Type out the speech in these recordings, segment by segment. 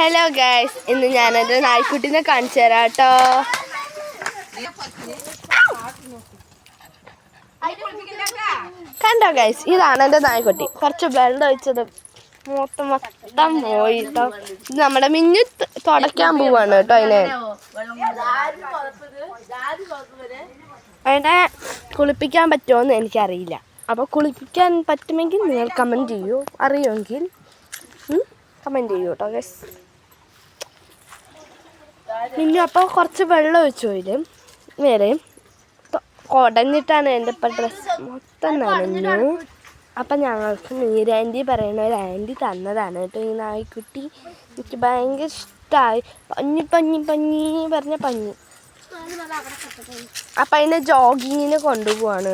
Hello guys ഇന്ന് ഞാനെന്റെ നായ്ക്കുട്ടിനെ കാണിച്ചു തരാം കേട്ടോ. കണ്ടോ ഗൈസ് ഇതാണ് എന്റെ നായ്ക്കുട്ടി. കുറച്ച് വെള്ളം ഒഴിച്ചത് മൊത്തം മൊത്തം പോയി കേട്ടോ. ഇത് നമ്മുടെ മിഞ്ഞു തുടയ്ക്കാൻ പോവാണ് കേട്ടോ അതിനെ. അതിനെ കുളിപ്പിക്കാൻ പറ്റുമോയെന്ന് എനിക്കറിയില്ല. അപ്പോൾ കുളിപ്പിക്കാൻ പറ്റുമെങ്കിൽ നിങ്ങൾ കമന്റ് ചെയ്യൂ. അറിയുമെങ്കിൽ കമന്റ് ചെയ്യൂ കേട്ടോ ഗൈസ് മിന്നു അപ്പോൾ കുറച്ച് വെള്ളം ഒഴിച്ചു പോയില്ലേ? വേറെ കുടഞ്ഞിട്ടാണ് എന്റെ ഇപ്പം ഡ്രസ്സ് മൊത്തം നനഞ്ഞു. അപ്പം ഞങ്ങൾക്ക് നീരാന്റി പറയുന്ന ഒരു ആന്റി തന്നതാണ് കേട്ടോ. ഈ നായ്ക്കുട്ടി എനിക്ക് ഭയങ്കര ഇഷ്ടമായി പഞ്ഞി പഞ്ഞി പഞ്ഞി പറഞ്ഞ പഞ്ഞി. അപ്പം അതിനെ ജോഗിങ്ങിന് കൊണ്ടുപോവാണ്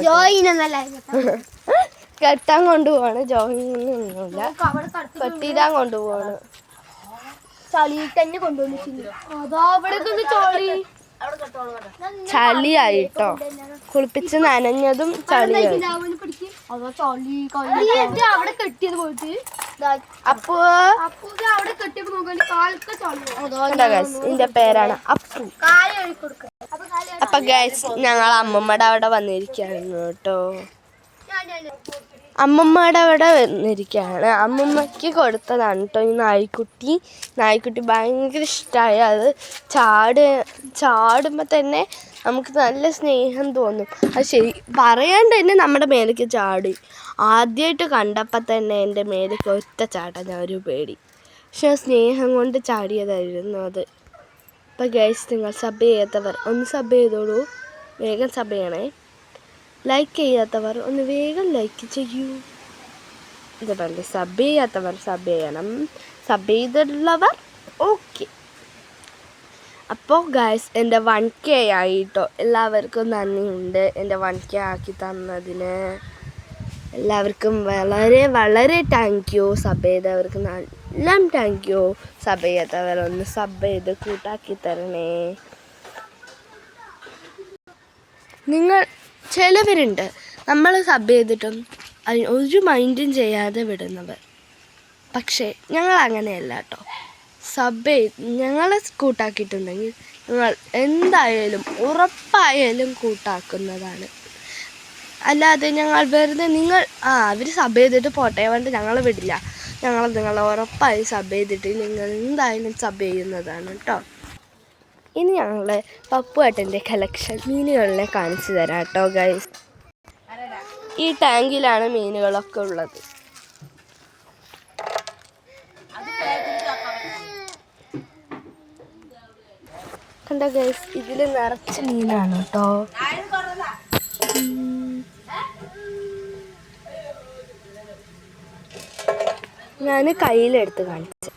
കെട്ടാൻ കൊണ്ടുപോവാണ്. ജോഗിങ്ങിനൊന്നുമില്ല കെട്ടിയിടാൻ കൊണ്ടുപോവാണ്. ചളി തന്നെ കൊണ്ടുവന്നിട്ടുണ്ട് അതാ അവിടെ ചളി. ചളിയായിട്ടോ കുളിപ്പിച്ച് നനഞ്ഞതും ചളിയായി. അവിടെ കെട്ടിയത് പോയിട്ട്. അപ്പോ. അപ്പൊ അവിടെ കെട്ടിയപ്പോ എന്റെ പേരാണ് അപ്പു. അപ്പൊ ഗൈസ് ഞങ്ങൾ അമ്മമ്മയുടെ അവിടെ വന്നിരിക്കുകയാണ് കേട്ടോ. അമ്മമ്മയുടെ അവിടെ വന്നിരിക്കുകയാണ്. അമ്മമ്മയ്ക്ക് കൊടുത്തതാണ് കേട്ടോ ഈ നായ്ക്കുട്ടി. നായ്ക്കുട്ടി ഭയങ്കര ഇഷ്ടമായി അത് ചാട് ചാടുമ്പോൾ തന്നെ നമുക്ക് നല്ല സ്നേഹം തോന്നും. അത് ശരി പറയാണ്ട് തന്നെ നമ്മുടെ മേലേക്ക് ചാടി. ആദ്യമായിട്ട് കണ്ടപ്പോൾ തന്നെ എന്റെ മേലേക്ക് ഒറ്റ ചാട്ടം ഞാൻ ഒരു പേടി. പക്ഷെ സ്നേഹം കൊണ്ട് ചാടിയതായിരുന്നു അത്. അപ്പോൾ ഗൈസ് നിങ്ങൾ സബ് ചെയ്യാത്തവർ ഒന്ന് സബ് ചെയ്തോളൂ. വേഗം സബ് ചെയ്യണേ. ലൈക്ക് ചെയ്യാത്തവർ ഒന്ന് വേഗം ലൈക്ക് ചെയ്യൂ. ഇതുപോലെ സബ് ചെയ്യാത്തവർ സബ് ചെയ്യണം. സബ് ചെയ്തിട്ടുള്ളവർ ഓക്കെ അപ്പോൾ ഗായ്സ് എന്റെ വൺ കെ ആയിട്ടോ. എല്ലാവർക്കും നന്ദിയുണ്ട്. എന്റെ വൺ കെ ആക്കി തന്നതിന്. എല്ലാവർക്കും വളരെ വളരെ താങ്ക് യു സബ് ചെയ്തവർക്ക് നല്ല താങ്ക് യു സബ് ചെയ്യാത്തവർ ഒന്ന് സബ് ചെയ്ത് കൂട്ടാക്കി തരണേ. നിങ്ങൾ ചിലവരുണ്ട്. നമ്മൾ സബ് ചെയ്തിട്ടും ഒരു മൈൻഡും ചെയ്യാതെ വിടുന്നവർ. പക്ഷേ ഞങ്ങൾ അങ്ങനെയല്ല കേട്ടോ സബ് ചെയ്ത് ഞങ്ങളെ കൂട്ടാക്കിയിട്ടുണ്ടെങ്കിൽ ഞങ്ങൾ എന്തായാലും ഉറപ്പായാലും കൂട്ടാക്കുന്നതാണ്. അല്ലാതെ ഞങ്ങൾ വെറുതെ നിങ്ങൾ ആ അവർ സബ് ചെയ്തിട്ട് പോട്ടെ പറഞ്ഞിട്ട് ഞങ്ങൾ വിടില്ല. ഞങ്ങൾ നിങ്ങളെ ഉറപ്പായി സബ് ചെയ്തിട്ട് നിങ്ങൾ എന്തായാലും സബ് ചെയ്യുന്നതാണ് കേട്ടോ ഇനി ഞങ്ങൾ പപ്പുവേട്ടന്റെ കളക്ഷൻ മീനുകളിനെ കാണിച്ചു തരാം കേട്ടോ ഗൈസ് ഈ ടാങ്കിലാണ് മീനുകളൊക്കെ ഉള്ളത്. കണ്ടോ ഗൈസ് ഇതിൽ നിറച്ച് മീനാണ് കേട്ടോ. ഞാൻ കയ്യിലെടുത്ത് കാണിച്ചു.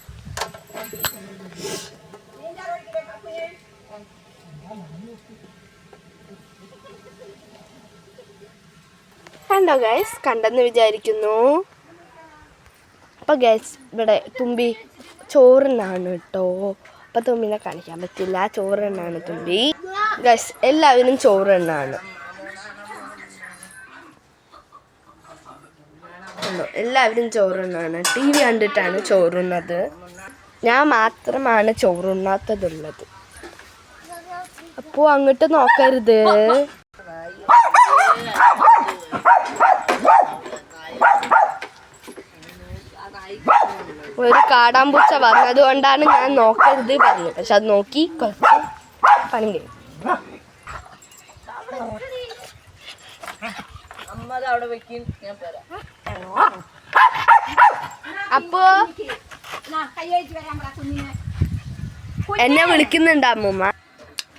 കണ്ടോ ഗൈസ് കണ്ടെന്ന് വിചാരിക്കുന്നു. അപ്പോൾ ഗൈസ് ഇവിടെ തുമ്പി ചോറിനാണ് കേട്ടോ അപ്പം തുമ്പിനെ കാണിക്കാൻ പറ്റില്ല. ചോറെണ്ണാണ് തുമ്പി. ഗൈസ് എല്ലാവരും ചോറെണ്ണാണ് എല്ലാവരും ചോറുണ്ണാണ് ടി വി കണ്ടിട്ടാണ് ചോറുണ്ണത് ഞാൻ മാത്രമാണ് ചോറുണ്ണാത്തതുള്ളത്. അപ്പോൾ അങ്ങോട്ട് നോക്കരുത്. ഒരു കാടാമ്പൂച്ച വന്നതുകൊണ്ടാണ് ഞാൻ നോക്കരുത് പറഞ്ഞത്. പക്ഷെ അത് നോക്കി കുറച്ച് പണി കഴിഞ്ഞു. അപ്പോ എന്നെ വിളിക്കുന്നുണ്ട് അമ്മൂമ്മ.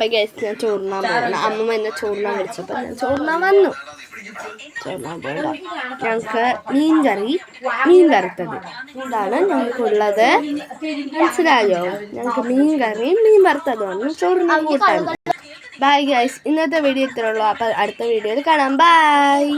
അപ്പൊ ഗൈസ് ഞാൻ ചോറുണ്ണാൻ പോകണം അമ്മ എന്നെ ചോറിനാൻ വിളിച്ചപ്പോ ഞാൻ ചോറുണ്ണാൻ വന്നു. ചോറിനാൻ പോയതാ. ഞങ്ങക്ക് മീൻ കറി മീൻ വറുത്തത് ഇതാണ് ഞങ്ങൾക്കുള്ളത്. മനസ്സിലായോ? ഞങ്ങൾക്ക് മീൻ കറിയും മീൻ വറുത്തതുമാണ് ചോറിനാൻ കൂട്ടാൻ ബൈ ഗൈസ് ഇന്നത്തെ വീഡിയോ ഇത്രയുള്ളൂ അപ്പൊ അടുത്ത വീഡിയോയിൽ കാണാം. ബൈ